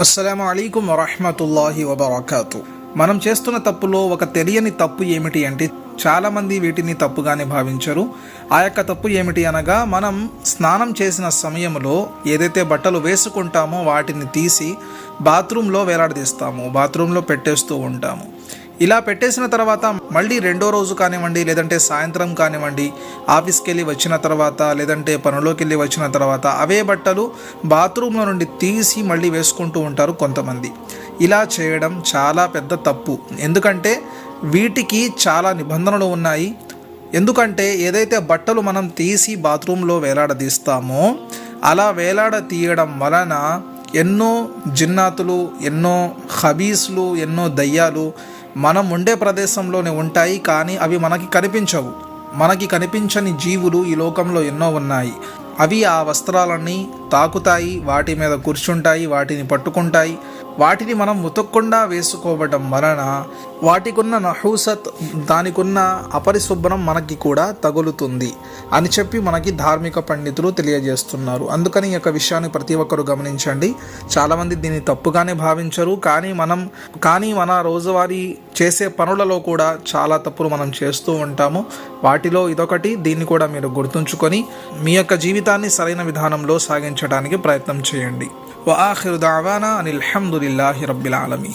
అస్సలం అయికం వరహమతుల్లాహి వబర్కాతు. మనం చేస్తున్న తప్పులో ఒక తెలియని తప్పు ఏమిటి అంటే చాలామంది వీటిని తప్పుగానే భావించరు. ఆ యొక్క తప్పు ఏమిటి అనగా మనం స్నానం చేసిన సమయంలో ఏదైతే బట్టలు వేసుకుంటామో వాటిని తీసి బాత్రూంలో వేలాడదీస్తాము బాత్రూంలో పెట్టేస్తూ ఉంటాము. ఇలా పెట్టేసిన తర్వాత మళ్ళీ రెండో రోజు కానివ్వండి లేదంటే సాయంత్రం కానివ్వండి ఆఫీస్కి వెళ్ళి వచ్చిన తర్వాత లేదంటే పనిలోకి వెళ్ళి వచ్చిన తర్వాత అవే బట్టలు బాత్రూంలో నుండి తీసి మళ్ళీ వేసుకుంటూ ఉంటారు కొంతమంది. ఇలా చేయడం చాలా పెద్ద తప్పు. ఎందుకంటే వీటికి చాలా నిబంధనలు ఉన్నాయి. ఎందుకంటే ఏదైతే బట్టలు మనం తీసి బాత్రూంలో వేలాడదీస్తామో అలా వేలాడ తీయడం వలన ఎన్నో జిన్నాతులు ఎన్నో హబీస్లు ఎన్నో దయ్యాలు మనం ఉండే ప్రదేశంలోనే ఉంటాయి కానీ అవి మనకి కనిపించవు. మనకి కనిపించని జీవులు ఈ లోకంలో ఎన్నో ఉన్నాయి. అవి ఆ వస్త్రాలన్నీ తాకుతాయి వాటి మీద కూర్చుంటాయి వాటిని పట్టుకుంటాయి. వాటిని మనం ఉతక్కుండా వేసుకోవడం వలన వాటికున్న నహూసత్ దానికున్న అపరిశుభ్రం మనకి కూడా తగులుతుంది అని చెప్పి మనకి ధార్మిక పండితులు తెలియజేస్తున్నారు. అందుకని ఈ యొక్క విషయాన్ని ప్రతి ఒక్కరు గమనించండి. చాలామంది దీన్ని తప్పుగానే భావించరు. కానీ మనం కానీ మన రోజువారీ చేసే పనులలో కూడా చాలా తప్పులు మనం చేస్తూ ఉంటాము. వాటిలో ఇదొకటి దీన్ని కూడా మీరు గుర్తుంచుకొని మీ యొక్క జీవితాన్ని సరైన విధానంలో సాగించడానికి ప్రయత్నం చేయండి. వాఖిరు దావానా అనిల్ రబ్బిల్ ఆలమీ